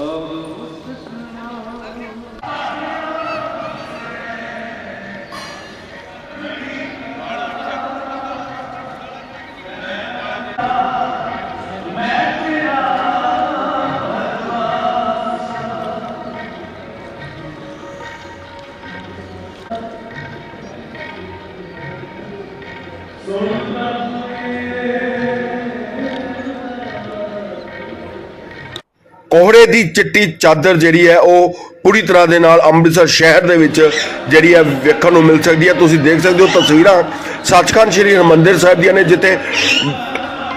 Sonunda ਕੋਹਰੇ ਦੀ ਚਿੱਟੀ ਚਾਦਰ ਜਿਹੜੀ ਹੈ ਉਹ ਪੂਰੀ ਤਰ੍ਹਾਂ ਦੇ ਨਾਲ ਅੰਮ੍ਰਿਤਸਰ ਸ਼ਹਿਰ ਦੇ ਵਿੱਚ ਜਿਹੜੀ ਹੈ ਵੇਖਣ ਨੂੰ ਮਿਲ ਸਕਦੀ ਹੈ। ਤੁਸੀਂ ਦੇਖ ਸਕਦੇ ਹੋ ਤਸਵੀਰਾਂ ਸੱਚਖੰਡ ਸ੍ਰੀ ਹਰਿਮੰਦਰ ਸਾਹਿਬ ਦੀਆਂ ਨੇ, ਜਿੱਥੇ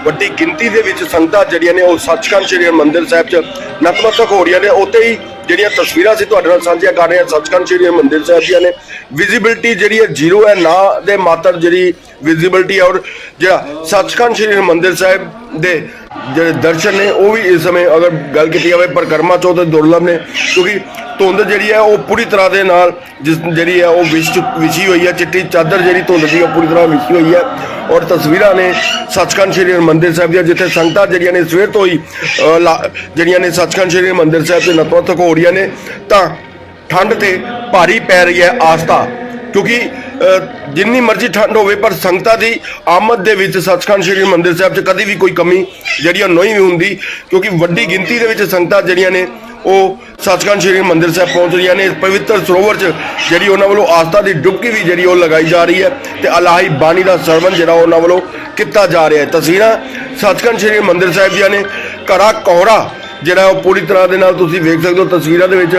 ਵੱਡੀ ਗਿਣਤੀ ਦੇ ਵਿੱਚ ਸੰਗਤਾਂ ਜਿਹੜੀਆਂ ਨੇ ਉਹ ਸੱਚਖੰਡ ਸ੍ਰੀ ਹਰਿਮੰਦਰ ਸਾਹਿਬ 'ਚ ਨਤਮਸਤਕ ਹੋ ਰਹੀਆਂ ਨੇ। ਉੱਥੇ ਹੀ ਜਿਹੜੀਆਂ ਤਸਵੀਰਾਂ ਸੀ ਤੁਹਾਡੇ ਨਾਲ ਸਾਂਝੀਆਂ ਕਰ ਰਹੇ ਹਾਂ, ਸੱਚਖੰਡ ਸ੍ਰੀ ਹਰਿਮੰਦਰ ਸਾਹਿਬ ਦੀਆਂ ਨੇ। ਵਿਜ਼ਿਬਿਲਟੀ ਜਿਹੜੀ ਹੈ ਜ਼ੀਰੋ ਹੈ, ਨਾ ਦੇ ਮਾਤਰ ਜਿਹੜੀ ਵਿਜ਼ਿਬਿਲਟੀ ਔਰ ਜਿਹੜਾ ਸੱਚਖੰਡ ਸ੍ਰੀ ਹਰਿਮੰਦਰ ਸਾਹਿਬ ਦੇ ਜਿਹੜੇ ਦਰਸ਼ਨ ਨੇ, ਉਹ ਵੀ ਇਸ ਸਮੇਂ ਅਗਰ ਗੱਲ ਕੀਤੀ ਜਾਵੇ ਪਰਕਰਮਾ ਚੌਥ ਦੇ ਦੁਰਲਭ ਨੇ, ਕਿਉਂਕਿ ਧੁੰਦ ਜਿਹੜੀ ਹੈ, ਉਹ ਪੂਰੀ ਤਰ੍ਹਾਂ ਦੇ ਨਾਲ ਜਿਸ ਜਿਹੜੀ ਹੈ, ਉਹ ਵਿਛ ਵਿਛੀ ਹੋਈ ਹੈ, ਚਿੱਟੀ ਚਾਦਰ ਜਿਹੜੀ ਧੁੰਦ ਦੀ, ਉਹ ਪੂਰੀ ਤਰ੍ਹਾਂ ਵਿਛੀ ਹੋਈ ਹੈ। ਔਰ ਤਸਵੀਰਾਂ ਨੇ ਸੱਚਖੰਡ ਸ੍ਰੀ ਹਰਿਮੰਦਰ ਸਾਹਿਬ ਦੀਆਂ, ਜਿੱਥੇ ਸੰਗਤਾਂ ਜਿਹੜੀਆਂ ਨੇ ਸਵੇਰ ਤੋਂ ਹੀ ਲਾ- ਜਿਹੜੀਆਂ ਨੇ ਸੱਚਖੰਡ ਸ੍ਰੀ ਹਰਿਮੰਦਰ ਸਾਹਿਬ ਦੇ ਨਤਮਸਤਕ ਹੋ ਰਹੀਆਂ ਨੇ, ਤਾਂ ਠੰਡ ਤੇ ਭਾਰੀ ਪੈ ਰਹੀ ਹੈ ਆਸਥਾ। ਕਿਉਂਕਿ ਜਿੰਨੀ ਮਰਜ਼ੀ ਠੰਡ ਹੋਵੇ, ਪਰ ਸੰਗਤਾਂ ਦੀ ਆਮਦ ਦੇ ਵਿੱਚ ਸੱਚਖੰਡ ਸ੍ਰੀ ਹਰਿਮੰਦਰ ਸਾਹਿਬ 'ਚ ਕਦੀ ਵੀ ਕੋਈ ਕਮੀ ਜਿਹੜੀ ਉਹ ਨਹੀਂ ਹੁੰਦੀ। ਕਿਉਂਕਿ ਵੱਡੀ ਗਿਣਤੀ ਦੇ ਵਿੱਚ ਸੰਗਤਾਂ ਜਿਹੜੀਆਂ ਨੇ ਉਹ ਸੱਚਖੰਡ ਸ੍ਰੀ ਹਰਿਮੰਦਰ ਸਾਹਿਬ ਪਹੁੰਚ ਰਹੀਆਂ ਨੇ। ਪਵਿੱਤਰ ਸਰੋਵਰ 'ਚ ਜਿਹੜੀ ਉਹਨਾਂ ਵੱਲੋਂ ਆਸਥਾ ਦੀ ਡੁਬਕੀ ਵੀ ਜਿਹੜੀ ਉਹ ਲਗਾਈ ਜਾ ਰਹੀ ਹੈ ਤੇ ਅਲਾਹੀ ਬਾਣੀ ਦਾ ਸਰਵਨ ਜਿਹੜਾ ਉਹਨਾਂ ਵੱਲੋਂ ਕੀਤਾ ਜਾ ਰਿਹਾ ਹੈ। ਤਸਵੀਰਾਂ ਸੱਚਖੰਡ ਸ੍ਰੀ ਹਰਿਮੰਦਰ ਸਾਹਿਬ ਦੀਆਂ ਨੇ। ਘੜਾ ਕੋਹਰਾ ਜਿਹੜਾ ਉਹ ਪੂਰੀ ਤਰ੍ਹਾਂ ਦੇ ਨਾਲ ਤੁਸੀਂ ਵੇਖ ਸਕਦੇ ਹੋ ਤਸਵੀਰਾਂ ਦੇ ਵਿੱਚ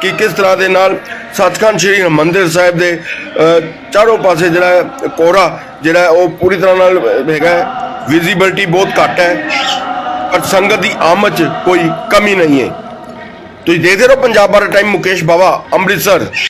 ਕਿ ਕਿਸ ਤਰ੍ਹਾਂ ਦੇ ਨਾਲ ਸੱਚਖੰਡ ਸ੍ਰੀ ਹਰਿਮੰਦਰ ਸਾਹਿਬ ਦੇ ਚਾਰੋਂ ਪਾਸੇ ਜਿਹੜਾ ਹੈ ਕੋਹਰਾ ਜਿਹੜਾ ਉਹ ਪੂਰੀ ਤਰ੍ਹਾਂ ਨਾਲ ਹੈਗਾ ਵਿਜ਼ਿਬਿਲਟੀ ਬਹੁਤ ਘੱਟ ਹੈ। ਪਰ ਸੰਗਤ ਦੀ ਆਮਦ 'ਚ ਕੋਈ ਕਮੀ ਨਹੀਂ ਹੈ। ਤੁਸੀਂ ਦੇਖਦੇ ਰਹੋ ਪੰਜਾਬ ਬਾਰੇ ਟਾਈਮ ਮੁਕੇਸ਼ ਬਾਵਾ ਅੰਮ੍ਰਿਤਸਰ।